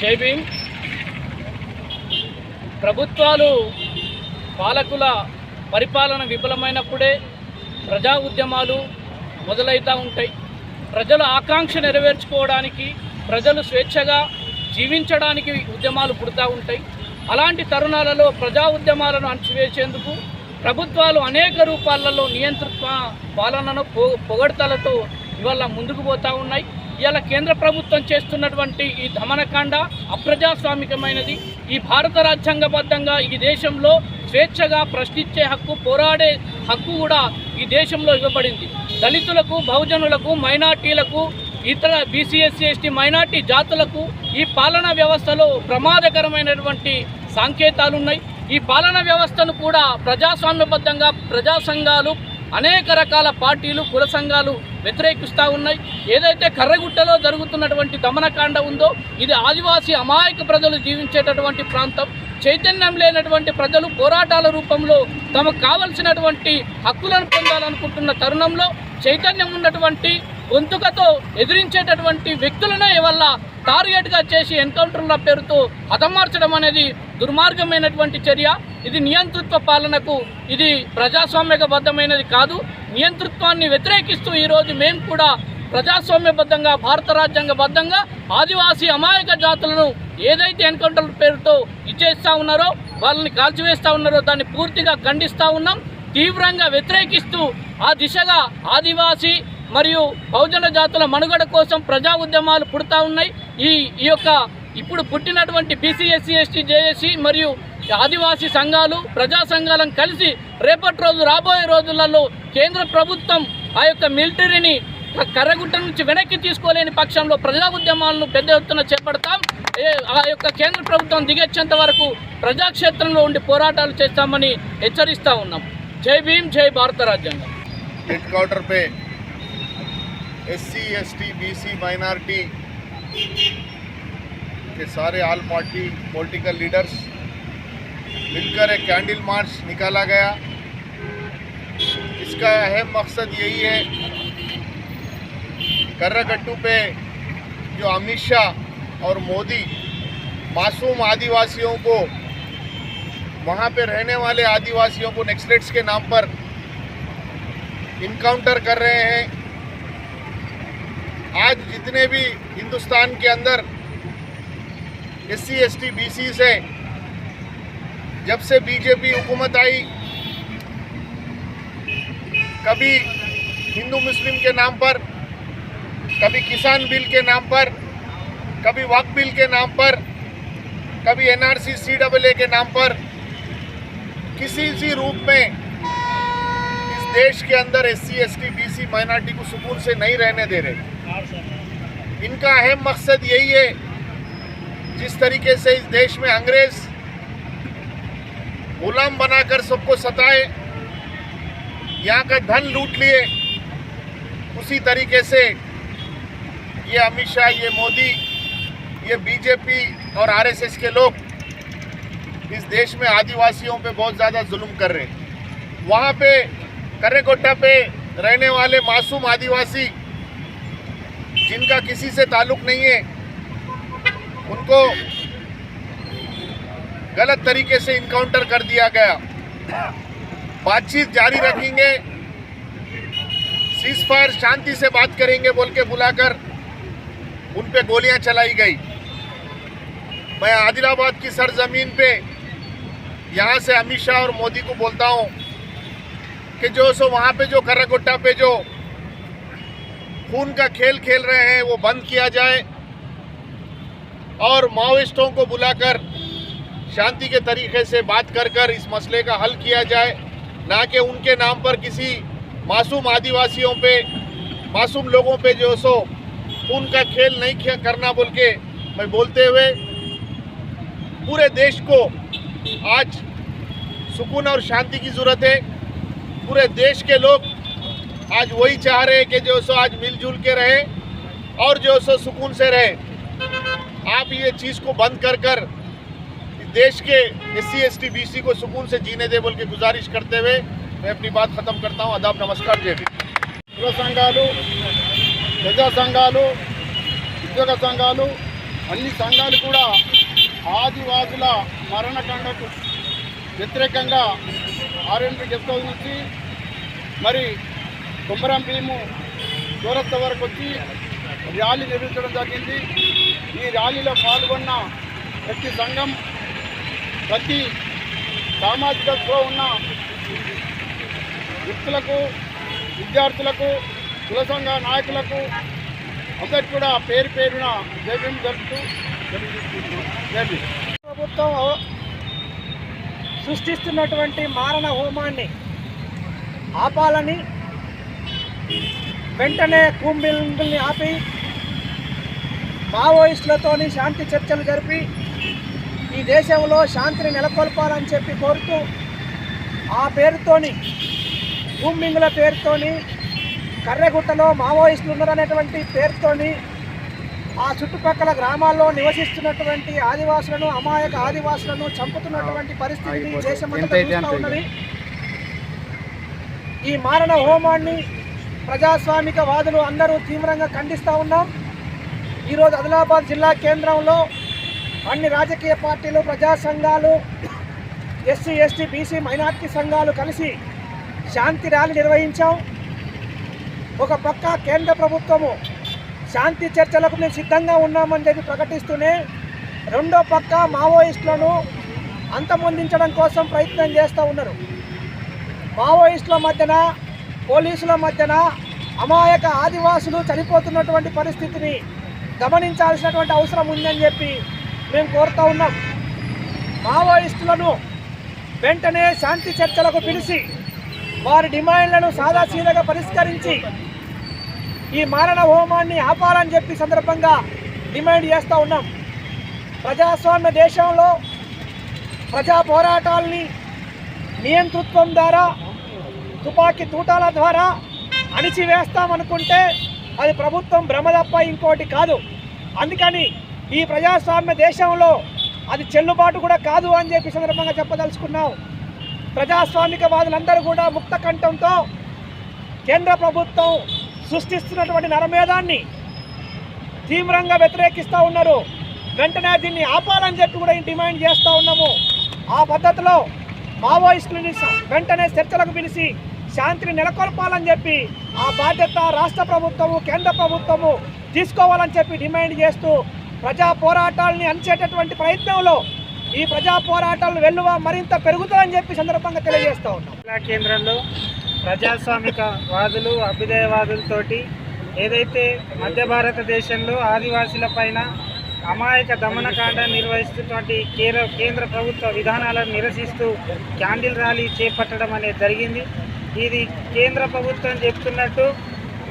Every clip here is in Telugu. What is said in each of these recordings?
జై భీమ్ ప్రభుత్వాలు పాలకుల పరిపాలన విఫలమైనప్పుడే ప్రజా ఉద్యమాలు మొదలవుతూ ఉంటాయి. ప్రజల ఆకాంక్ష నెరవేర్చుకోవడానికి ప్రజలు స్వేచ్ఛగా జీవించడానికి ఉద్యమాలు పుడతా ఉంటాయి. అలాంటి తరుణాలలో ప్రజా ఉద్యమాలను అణచివేసేందుకు ప్రభుత్వాలు అనేక రూపాలలో నియంతృత్వ పాలనను పొగడతలతో ఇవాళ ముందుకు పోతూ ఉన్నాయి. ఇలా కేంద్ర ప్రభుత్వం చేస్తున్నటువంటి ఈ దమనకాండ అప్రజాస్వామికమైనది. ఈ భారత రాజ్యాంగబద్ధంగా ఈ దేశంలో స్వేచ్ఛగా ప్రశ్నించే హక్కు పోరాడే హక్కు కూడా ఈ దేశంలో ఇవ్వబడింది. దళితులకు బహుజనులకు మైనార్టీలకు ఇతర బీసీఎస్సీ ఎస్టీ మైనార్టీ జాతులకు ఈ పాలనా వ్యవస్థలో ప్రమాదకరమైనటువంటి సంకేతాలు ఉన్నాయి ఈ పాలనా వ్యవస్థను కూడా ప్రజాస్వామ్యబద్ధంగా ప్రజా సంఘాలు అనేక రకాల పార్టీలు కుల సంఘాలు వ్యతిరేకిస్తూ ఉన్నాయి. ఏదైతే కర్రగుట్టలో జరుగుతున్నటువంటి దమనకాండ ఉందో ఇది ఆదివాసీ అమాయక ప్రజలు జీవించేటటువంటి ప్రాంతం. చైతన్యం లేనటువంటి ప్రజలు పోరాటాల రూపంలో తమకు కావలసినటువంటి హక్కులను పొందాలనుకుంటున్న తరుణంలో చైతన్యం ఉన్నటువంటి గొంతుకతో ఎదిరించేటటువంటి వ్యక్తులనే వల్ల టార్గెట్గా చేసి ఎన్కౌంటర్ల పేరుతో హతమార్చడం అనేది దుర్మార్గమైనటువంటి చర్య. ఇది నియంతృత్వ పాలనకు ఇది ప్రజాస్వామ్యబద్ధమైనది కాదు. నియంతృత్వాన్ని వ్యతిరేకిస్తూ ఈరోజు మేము కూడా ప్రజాస్వామ్యబద్ధంగా భారత రాజ్యాంగబద్ధంగా ఆదివాసీ అమాయక జాతులను ఏదైతే ఎన్కౌంటర్ పేరుతో ఇచ్చేస్తూ ఉన్నారో వాళ్ళని కాల్చివేస్తూ ఉన్నారో దాన్ని పూర్తిగా ఖండిస్తూ ఉన్నాం. తీవ్రంగా వ్యతిరేకిస్తూ ఆ దిశగా ఆదివాసీ మరియు బహుజన జాతుల మనుగడ కోసం ప్రజా ఉద్యమాలు పుడతా ఉన్నాయి. ఈ ఈ యొక్క ఇప్పుడు పుట్టినటువంటి బీసీ ఎస్సీ ఎస్టీ జేఎస్సీ మరియు ఆదివాసీ సంఘాలు ప్రజా సంఘాలను కలిసి రేపటి రోజు రాబోయే రోజులలో కేంద్ర ప్రభుత్వం ఆ యొక్క మిలిటరీని కర్రగుట్ట నుంచి వెనక్కి తీసుకోలేని పక్షంలో ప్రజా ఉద్యమాలను పెద్ద ఎత్తున చేపడతాం. ఆ యొక్క కేంద్ర ప్రభుత్వం దిగొచ్చేంత వరకు ప్రజాక్షేత్రంలో ఉండి పోరాటాలు చేస్తామని హెచ్చరిస్తూ ఉన్నాం. జై భీమ్ జై భారత రాజ్యాంగం. పే ఎస్సీ ఎస్టీ బీసీ మైనార్టీ के सारे ऑल पार्टी पॉलिटिकल लीडर्स मिलकर एक कैंडल मार्च निकाला गया। इसका अहम मकसद यही है, कर्रागट्टू पे जो अमित शाह और मोदी मासूम आदिवासियों को, वहाँ पे रहने वाले आदिवासियों को नेक्सलेट्स के नाम पर इनकाउंटर कर रहे हैं। आज जितने भी हिंदुस्तान के अंदर S C S T B C से जब से बीजेपी हुकूमत आई, कभी हिंदू, मुस्लिम के नाम पर, कभी किसान बिल के नाम पर, कभी वक्फ बिल के नाम पर, कभी एनआरसी सी डबल ए के नाम पर, किसी भी रूप में इस देश के अंदर S C S T B C minority को सुकून से नहीं रहने दे रहे। इनका अहम मकसद यही है जिस तरीके से इस देश में अंग्रेज़ गुलाम बनाकर सबको सताए, यहाँ का धन लूट लिए, उसी तरीके से ये अमित शाह, ये मोदी, ये बीजेपी और आरएसएस के लोग इस देश में आदिवासियों पे बहुत ज़्यादा जुल्म कर रहे हैं। वहाँ पे करेकोटा पे रहने वाले मासूम आदिवासी, जिनका किसी से ताल्लुक नहीं है उनको गलत तरीके से इनकाउंटर कर दिया गया। बातचीत जारी रखेंगे। सीज फायर शांति से बात करेंगे बोल के बुलाकर उन पे गोलियाँ चलाई गई। मैं आदिलाबाद की सरजमीन पे यहाँ से अमित शाह और मोदी को बोलता हूँ कि जो सो वहाँ पे जो कर्रागोट्टा पे जो खून का खेल खेल रहे हैं, वो बंद किया जाए। और माओइस्टों को बुलाकर शांति के तरीके से बात कर कर इस मसले का हल किया जाए, ना कि उनके नाम पर किसी मासूम आदिवासियों पे, मासूम लोगों पे जो सो खून का खेल नहीं करना बोल के मैं बोलते हुए पूरे देश को आज सुकून और शांति की ज़रूरत है। पूरे देश के लोग आज वही चाह रहे हैं कि जो सो आज मिलजुल के रहे और जो सो सुकून से रहे। आप ये चीज़ को बंद कर कर इस देश के S C S T B C को सुकून से जीने दे बोल के गुजारिश करते हुए मैं अपनी बात ख़त्म करता हूँ आदाब नमस्कार जय हिंद కుల సంఘాలు ప్రజా సంఘాలు ఉద్యోగ సంఘాలు అన్ని సంఘాలు కూడా ఆదివాసుల మరణకాండకు వ్యతిరేకంగా ఆర్ఎన్పి గెస్ట్ హౌస్ నుంచి మరి కొమరం భీము దూరత్వ వరకు వచ్చి ర్యాలీ నిర్వహించడం జరిగింది ఈ ర్యాలీలో పాల్గొన్న ప్రతి సంఘం ప్రతి సామాజికతో ఉన్న వ్యక్తులకు విద్యార్థులకు కుల సంఘ నాయకులకు అందరికి కూడా పేరు పేరున జైవ్యం జరుపుతూ ప్రభుత్వం సృష్టిస్తున్నటువంటి మారణ హోమాన్ని ఆపాలని వెంటనే కూంబిల్ని ఆపి మావోయిస్టులతోని శాంతి చర్చలు జరిపి ఈ దేశంలో శాంతిని నెలకొల్పాలని చెప్పి కోరుతూ ఆ పేరుతోని కూంబింగుల పేరుతోని కర్రెగుట్టలో మావోయిస్టులు ఉన్నారనేటువంటి పేరుతోని ఆ చుట్టుపక్కల గ్రామాల్లో నివసిస్తున్నటువంటి ఆదివాసులను అమాయక ఆదివాసులను చంపుతున్నటువంటి పరిస్థితిని దేశమంతా ఉన్నది. ఈ మారణ హోమాన్ని ప్రజాస్వామిక వాదులు అందరూ తీవ్రంగా ఖండిస్తూ ఉన్నాం. ఈరోజు ఆదిలాబాద్ జిల్లా కేంద్రంలో అన్ని రాజకీయ పార్టీలు ప్రజా సంఘాలు ఎస్సీ ఎస్టీ బీసీ మైనార్టీ సంఘాలు కలిసి శాంతి ర్యాలీ నిర్వహించాం. ఒక పక్క కేంద్ర ప్రభుత్వము శాంతి చర్చలకు మేము సిద్ధంగా ఉన్నామని చెప్పి ప్రకటిస్తూనే రెండో పక్క మావోయిస్టులను అంతమొందించడం కోసం ప్రయత్నం చేస్తూ ఉన్నారు. మావోయిస్టుల మధ్యన పోలీసుల మధ్యన అమాయక ఆదివాసులు చనిపోతున్నటువంటి పరిస్థితిని గమనించాల్సినటువంటి అవసరం ఉందని చెప్పి మేము కోరుతూ ఉన్నాం. మావోయిస్టులను వెంటనే శాంతి చర్చలకు పిలిచి వారి డిమాండ్లను సాదాసీదగా పరిష్కరించి ఈ మారణ హోమాన్ని ఆపాలని చెప్పి సందర్భంగా డిమాండ్ చేస్తూ ఉన్నాం. ప్రజాస్వామ్య దేశంలో ప్రజా పోరాటాల్ని నియంతృత్వం ద్వారా తుపాకీ తూటాల ద్వారా అణిచివేస్తామనుకుంటే అది ప్రభుత్వం భ్రమ తప్ప ఇంకోటి కాదు. అందుకని ఈ ప్రజాస్వామ్య దేశంలో అది చెల్లుబాటు కూడా కాదు అని చెప్పి సందర్భంగా చెప్పదలుచుకున్నాం. ప్రజాస్వామికవాదులందరూ కూడా ముక్త కంఠంతో కేంద్ర ప్రభుత్వం సృష్టిస్తున్నటువంటి నరమేధాన్ని తీవ్రంగా వ్యతిరేకిస్తూ ఉన్నారు. వెంటనే దీన్ని ఆపాలని చెప్పి కూడా డిమాండ్ చేస్తూ ఉన్నాము. ఆ పద్ధతిలో మావోయిస్టులని వెంటనే చర్చలకు పిలిచి శాంతిని నెలకొల్పాలని చెప్పి ఆ బాధ్యత రాష్ట్ర ప్రభుత్వము కేంద్ర ప్రభుత్వము తీసుకోవాలని చెప్పి డిమాండ్ చేస్తూ ప్రజా పోరాటాలని అంచేటటువంటి ప్రయత్నంలో ఈ ప్రజా పోరాటాలు వెల్లువ మరింత పెరుగుతుందని చెప్పి సందర్భంగా తెలియజేస్తూ ఉన్నాం. జిల్లా కేంద్రంలో ప్రజాస్వామిక వాదులు అభ్యుదయవాదులతోటి ఏదైతే మధ్య భారతదేశంలో ఆదివాసుల పైన అమాయక దమనకాండ నిర్వహిస్తున్నటువంటి కేంద్ర కేంద్ర ప్రభుత్వ విధానాలను నిరసిస్తూ క్యాండిల్ ర్యాలీ చేపట్టడం అనేది జరిగింది. ఇది కేంద్ర ప్రభుత్వం చెప్తున్నట్టు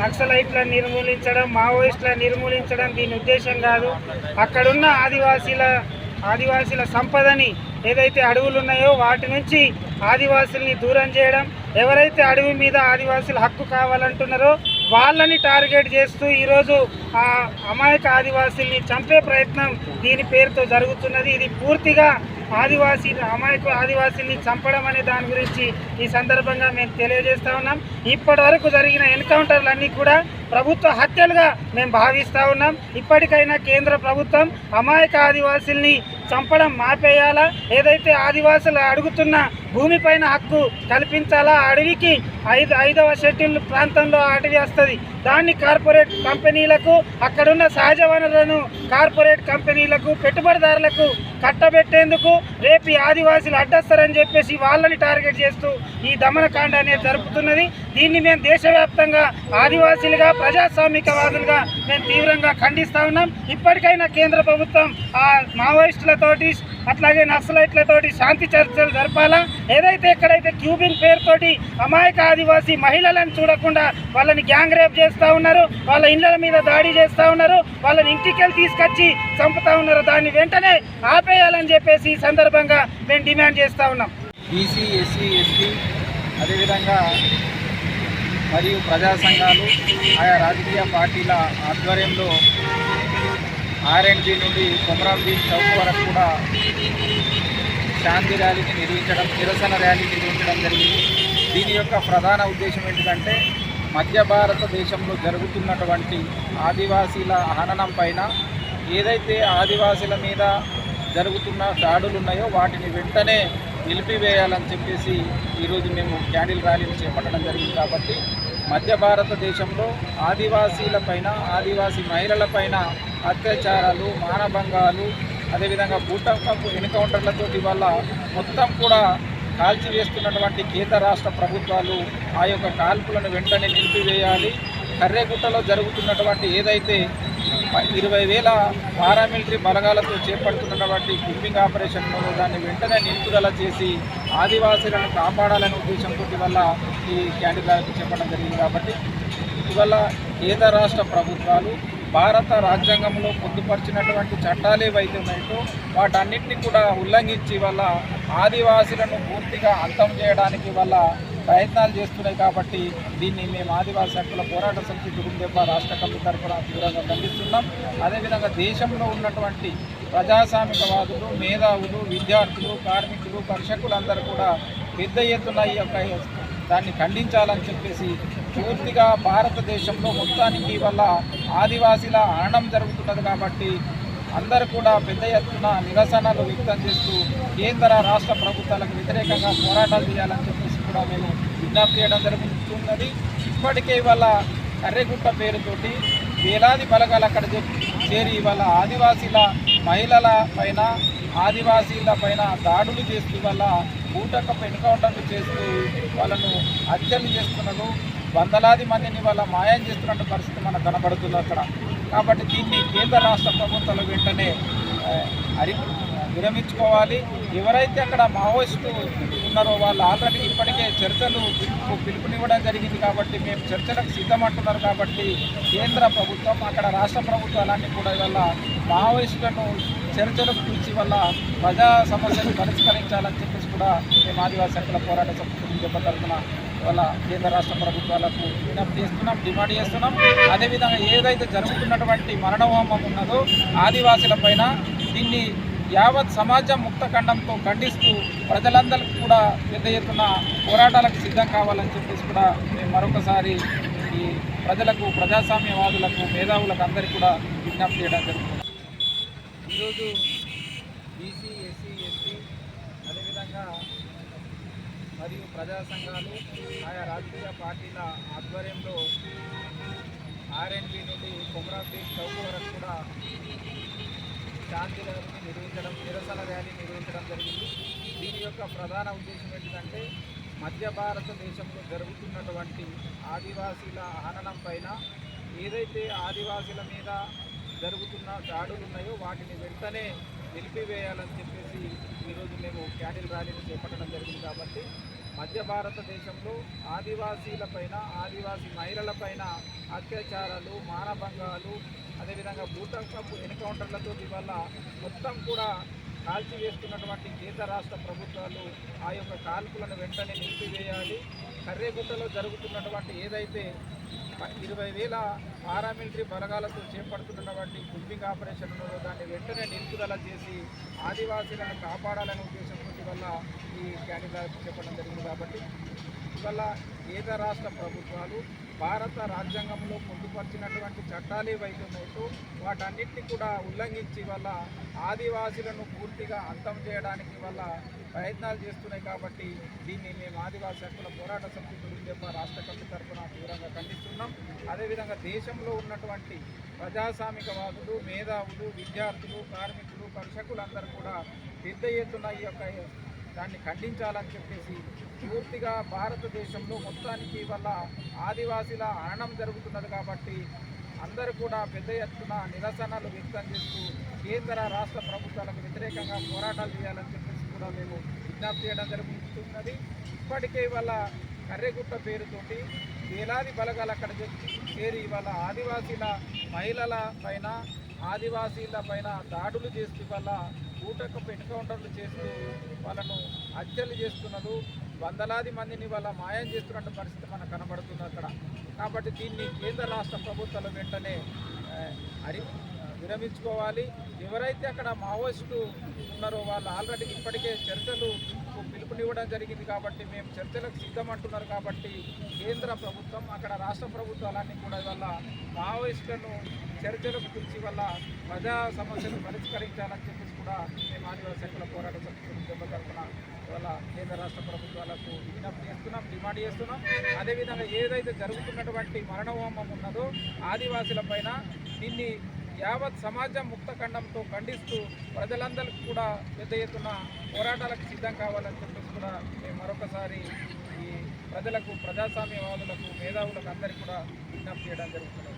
నక్సలైట్లను నిర్మూలించడం మావోయిస్టులను నిర్మూలించడం దీని ఉద్దేశం కాదు. అక్కడున్న ఆదివాసీల ఆదివాసీల సంపదని ఏదైతే అడవులు ఉన్నాయో వాటి నుంచి ఆదివాసుల్ని దూరం చేయడం ఎవరైతే అడవి మీద ఆదివాసీల హక్కు కావాలంటున్నారో వాళ్ళని టార్గెట్ చేస్తూ ఈరోజు ఆ అమాయక ఆదివాసీల్ని చంపే ప్రయత్నం దీని పేరుతో జరుగుతున్నది. ఇది పూర్తిగా ఆదివాసీ అమాయక ఆదివాసీల్ని చంపడం అనే దాని గురించి ఈ సందర్భంగా మేము తెలియజేస్తూ ఉన్నాం. ఇప్పటి వరకు జరిగిన ఎన్కౌంటర్లన్నీ కూడా ప్రభుత్వ హత్యలుగా మేము భావిస్తూ ఉన్నాం. ఇప్పటికైనా కేంద్ర ప్రభుత్వం అమాయక ఆదివాసీల్ని చంపడం మాపేయాలా? ఏదైతే ఆదివాసులు అడుగుతున్న భూమిపైన హక్కు కల్పించాలా? అడవికి ఐదు ఐదవ షెడ్యూల్ ప్రాంతంలో అడవి వస్తుంది. దాన్ని కార్పొరేట్ కంపెనీలకు అక్కడున్న సహజ వనరులను కార్పొరేట్ కంపెనీలకు పెట్టుబడిదారులకు కట్టబెట్టేందుకు రేపు ఆదివాసీలు ఆదివాసులు చెప్పేసి వాళ్ళని టార్గెట్ చేస్తూ ఈ దమనకాండ అనేది జరుపుతున్నది. దీన్ని మేము దేశవ్యాప్తంగా ఆదివాసీలుగా ప్రజాస్వామికవాదులుగా మేము తీవ్రంగా ఖండిస్తూ ఉన్నాం. ఇప్పటికైనా కేంద్ర ప్రభుత్వం ఆ మావోయిస్టులతోటి అట్లాగే నక్సలైట్లతోటి శాంతి చర్చలు జరపాలా? ఏదైతే ఎక్కడైతే క్యూబింగ్ పేరుతోటి అమాయక ఆదివాసీ మహిళలను చూడకుండా వాళ్ళని గ్యాంగ్ రేప్ చేస్తూ ఉన్నారు వాళ్ళ ఇళ్ళ మీద దాడి చేస్తూ ఉన్నారు వాళ్ళని ఇంటికెళ్ళి తీసుకొచ్చి చంపుతా ఉన్నారు. దాన్ని వెంటనే ఆపేయాలని చెప్పేసి ఈ సందర్భంగా మేము డిమాండ్ చేస్తూ ఉన్నాం. బీసీ ఎస్సీ ఎస్టీ అదేవిధంగా మరియు ప్రజా సంఘాలు ఆయా రాజకీయ పార్టీల ఆధ్వర్యంలో ఆర్ఎండ్జీ నుండి కొమరాం బీచ్ చౌక్ వరకు కూడా శాంతి ర్యాలీని నిర్వహించడం నిరసన ర్యాలీ నిర్వహించడం జరిగింది. దీని యొక్క ప్రధాన ఉద్దేశం ఏంటంటే మధ్య భారతదేశంలో జరుగుతున్నటువంటి ఆదివాసీల హననం పైన ఏదైతే ఆదివాసుల మీద జరుగుతున్న దాడులు ఉన్నాయో వాటిని వెంటనే నిలిపివేయాలని చెప్పేసి ఈరోజు మేము క్యాండిల్ ర్యాలీని చేపట్టడం జరిగింది కాబట్టి మధ్య భారతదేశంలో ఆదివాసీలపైన ఆదివాసీ మహిళలపైన అత్యాచారాలు మానభంగాలు అదేవిధంగా భూటంకపు ఎన్కౌంటర్లతోటి వల్ల మొత్తం కూడా కాల్చివేస్తున్నటువంటి కేంద్ర రాష్ట్ర ప్రభుత్వాలు ఆ యొక్క కాల్పులను వెంటనే నిలిపివేయాలి. కర్రేగుట్టలో జరుగుతున్నటువంటి ఏదైతే ఇరవై వేల పారామిలిటరీ బలగాలతో చేపడుతున్నటువంటి కింపింగ్ ఆపరేషన్లో దాన్ని వెంటనే నిలుపుదల చేసి ఆదివాసీలను కాపాడాలనే ఉద్దేశంతో వల్ల ఈ క్యాండిడేట్ చెప్పడం జరిగింది కాబట్టి ఇవల్ల కేంద్ర రాష్ట్ర ప్రభుత్వాలు భారత రాజ్యాంగంలో పొందుపరిచినటువంటి చట్టాలు ఏవైతే ఉన్నాయో వాటన్నిటిని కూడా ఉల్లంఘించి వల్ల ఆదివాసీలను పూర్తిగా అంతం చేయడానికి వల్ల ప్రయత్నాలు చేస్తున్నాయి కాబట్టి దీన్ని మేము ఆదివాసీ హక్కుల పోరాట సమితి కుటుంబ రాష్ట్ర కమిటీ తరఫున తీవ్రంగా ఖండిస్తున్నాం. అదేవిధంగా దేశంలో ఉన్నటువంటి ప్రజాస్వామికవాదులు మేధావులు విద్యార్థులు కార్మికులు కర్షకులందరూ కూడా పెద్ద ఎత్తున ఈ యొక్క దాన్ని ఖండించాలని చెప్పేసి పూర్తిగా భారతదేశంలో మొత్తానికి వల్ల ఆదివాసీల ఆనం జరుగుతున్నది కాబట్టి అందరూ కూడా పెద్ద ఎత్తున నిరసనలు వ్యక్తం చేస్తూ కేంద్ర రాష్ట్ర ప్రభుత్వాలకు వ్యతిరేకంగా పోరాటాలు చేయాలని చెప్పి కూడా మేము విజ్ఞప్తి చేయడం జరుగుతున్నది ఇప్పటికే ఇవాళ కర్రెగుట్ట పేరుతోటి వేలాది బలగాలు అక్కడ చేరి ఇవాళ ఆదివాసీల మహిళల పైన ఆదివాసీల పైన దాడులు చేస్తూ వల్ల బూటకపు ఎన్కౌంటర్లు చేస్తూ వాళ్ళను హత్యలు చేస్తున్నారు. వందలాది మందిని వాళ్ళ మాయం చేస్తున్న పరిస్థితి మనకు కనబడుతుంది అక్కడ. కాబట్టి దీన్ని కేంద్ర రాష్ట్ర ప్రభుత్వాలు వెంటనే అరి విరమించుకోవాలి. ఎవరైతే అక్కడ మావోయిస్టు ఉన్నారో వాళ్ళు ఆల్రెడీ ఇప్పటికే చర్చలు పిలుపు పిలుపునివ్వడం జరిగింది కాబట్టి మేము చర్చలకు సిద్ధమంటున్నారు కాబట్టి కేంద్ర ప్రభుత్వం అక్కడ రాష్ట్ర ప్రభుత్వాలన్నీ కూడా ఇవాళ మావోయిస్టులను చర్చలకు పిలిచి వల్ల ప్రజా సమస్యలు పరిష్కరించాలని చెప్పేసి కూడా మేము ఆదివాసీ హక్కుల పోరాట సమితి దెబ్బ వాళ్ళ కేంద్ర రాష్ట్ర ప్రభుత్వాలకు విజ్ఞప్తి చేస్తున్నాం డిమాండ్ చేస్తున్నాం. అదేవిధంగా ఏదైతే జరుగుతున్నటువంటి మరణహోమం ఉన్నదో ఆదివాసుల పైన దీన్ని యావత్ సమాజం ముక్తఖండంతో ఖండిస్తూ ప్రజలందరికీ కూడా పెద్ద ఎత్తున పోరాటాలకు సిద్ధం కావాలని చెప్పేసి కూడా మేము మరొకసారి ఈ ప్రజలకు ప్రజాస్వామ్యవాదులకు మేధావులకు అందరికీ కూడా విజ్ఞప్తి చేయడం జరుగుతుంది. ఈరోజు బీసీ ఎస్సీ ఎస్టీ అదేవిధంగా మరియు ప్రజా సంఘాలు ఆయా రాజకీయ పార్టీల ఆధ్వర్యంలో ఆర్ఎన్బి నుండి కొమరాపి చౌక్ వరకు కూడా శాంతి ర్యాలీ నిర్వహించడం నిరసన ర్యాలీ నిర్వహించడం జరిగింది. దీని యొక్క ప్రధాన ఉద్దేశం ఏంటంటే మధ్య భారతదేశంలో జరుగుతున్నటువంటి ఆదివాసీల హననం పైన ఏదైతే ఆదివాసీల మీద జరుగుతున్న దాడులు ఉన్నాయో వాటిని వెంటనే నిలిపివేయాలని చెప్పేసి ఈరోజు మేము క్యాండిల్ ర్యాలీని చేపట్టడం జరిగింది కాబట్టి మధ్య భారతదేశంలో ఆదివాసీల పైన ఆదివాసీ మహిళల పైన అత్యాచారాలు మానభంగాలు అదేవిధంగా భూటంకపు ఎన్కౌంటర్లతో ఇవాళ మొత్తం కూడా కాల్చివేస్తున్నటువంటి కేంద్ర రాష్ట్ర ప్రభుత్వాలు ఆ యొక్క కాల్పులను వెంటనే నిలిపివేయాలి. కర్రేగుట్టలో జరుగుతున్నటువంటి ఏదైతే ఇరవై వేల పారామిలిటరీ బలగాలతో చేపడుతున్నటువంటి కిల్పింగ్ ఆపరేషన్ ఉన్నదో దాన్ని వెంటనే నిలుపుదల చేసి ఆదివాసీలను కాపాడాలనే ఉద్దేశంతో వల్ల ఈ క్యాండిడేట్ చెప్పడం జరిగింది కాబట్టి. ఇవల్ల కేంద్ర రాష్ట్ర ప్రభుత్వాలు భారత రాజ్యాంగంలో పొందుపరిచినటువంటి చట్టాలు ఏవైతే ఉన్నాయో వాటన్నిటిని కూడా ఉల్లంఘించి వల్ల ఆదివాసులను పూర్తిగా అంతం చేయడానికి వల్ల ప్రయత్నాలు చేస్తున్నాయి కాబట్టి దీన్ని మేము ఆదివాసీ హక్కుల పోరాట సమితి గురించి రాష్ట్ర కమిటీ తరఫున తీవ్రంగా ఖండిస్తున్నాం. అదేవిధంగా దేశంలో ఉన్నటువంటి ప్రజాస్వామికవాదులు మేధావులు విద్యార్థులు కార్మికులు కర్షకులందరూ కూడా పెద్ద ఎత్తున ఈ యొక్క దాన్ని ఖండించాలని చెప్పేసి పూర్తిగా భారతదేశంలో మొత్తానికి వల్ల ఆదివాసీల హరణం జరుగుతున్నది కాబట్టి అందరూ కూడా పెద్ద ఎత్తున నిరసనలు వ్యక్తం చేస్తూ కేంద్ర రాష్ట్ర ప్రభుత్వాలకు వ్యతిరేకంగా పోరాటాలు చేయాలని చెప్పేసి కూడా మేము విజ్ఞప్తి చేయడం జరుగుతున్నది. ఇప్పటికే ఇవాళ కర్రెగుట్ట పేరుతోటి వేలాది బలగాలు అక్కడ చేరి ఇవాళ ఆదివాసీల మహిళల పైన ఆదివాసీల పైన దాడులు చేస్తూ వల్ల ఊటకపు ఎన్కౌంటర్లు చేస్తూ వాళ్ళను హత్యలు చేస్తున్నారు. వందలాది మందిని వాళ్ళ మాయం చేస్తున్న పరిస్థితి మనకు కనబడుతుంది అక్కడ. కాబట్టి దీన్ని కేంద్ర రాష్ట్ర ప్రభుత్వాలు వెంటనే అరి విరమించుకోవాలి. ఎవరైతే అక్కడ మావోయిస్టు ఉన్నారో వాళ్ళు ఆల్రెడీ ఇప్పటికే చర్చలు పిలుపునివ్వడం జరిగింది కాబట్టి మేము చర్చలకు సిద్ధమంటున్నారు కాబట్టి కేంద్ర ప్రభుత్వం అక్కడ రాష్ట్ర ప్రభుత్వాలన్నీ కూడా వల్ల మావోయిస్టులను చర్చలకు పిలిచి వల్ల ప్రజా సమస్యలు పరిష్కరించాలని చెప్పేసి కూడా మేము ఆదివాసీ హక్కుల పోరాట సమితి దెబ్బతరపున వల్ల ఇవాళ కేంద్ర రాష్ట్ర ప్రభుత్వాలకు విజ్ఞప్తి చేస్తున్నాం డిమాండ్ చేస్తున్నాం. అదేవిధంగా ఏదైతే జరుగుతున్నటువంటి మరణ హోమం ఉన్నదో ఆదివాసుల పైన దీన్ని యావత్ సమాజం ముక్తఖండంతో ఖండిస్తూ ప్రజలందరికీ కూడా పెద్ద ఎత్తున పోరాటాలకు సిద్ధం కావాలని చెప్పేసి కూడా మేము మరొకసారి ఈ ప్రజలకు ప్రజాస్వామ్యవాదులకు మేధావులకు అందరికీ కూడా విజ్ఞప్తి చేయడం జరుగుతున్నది.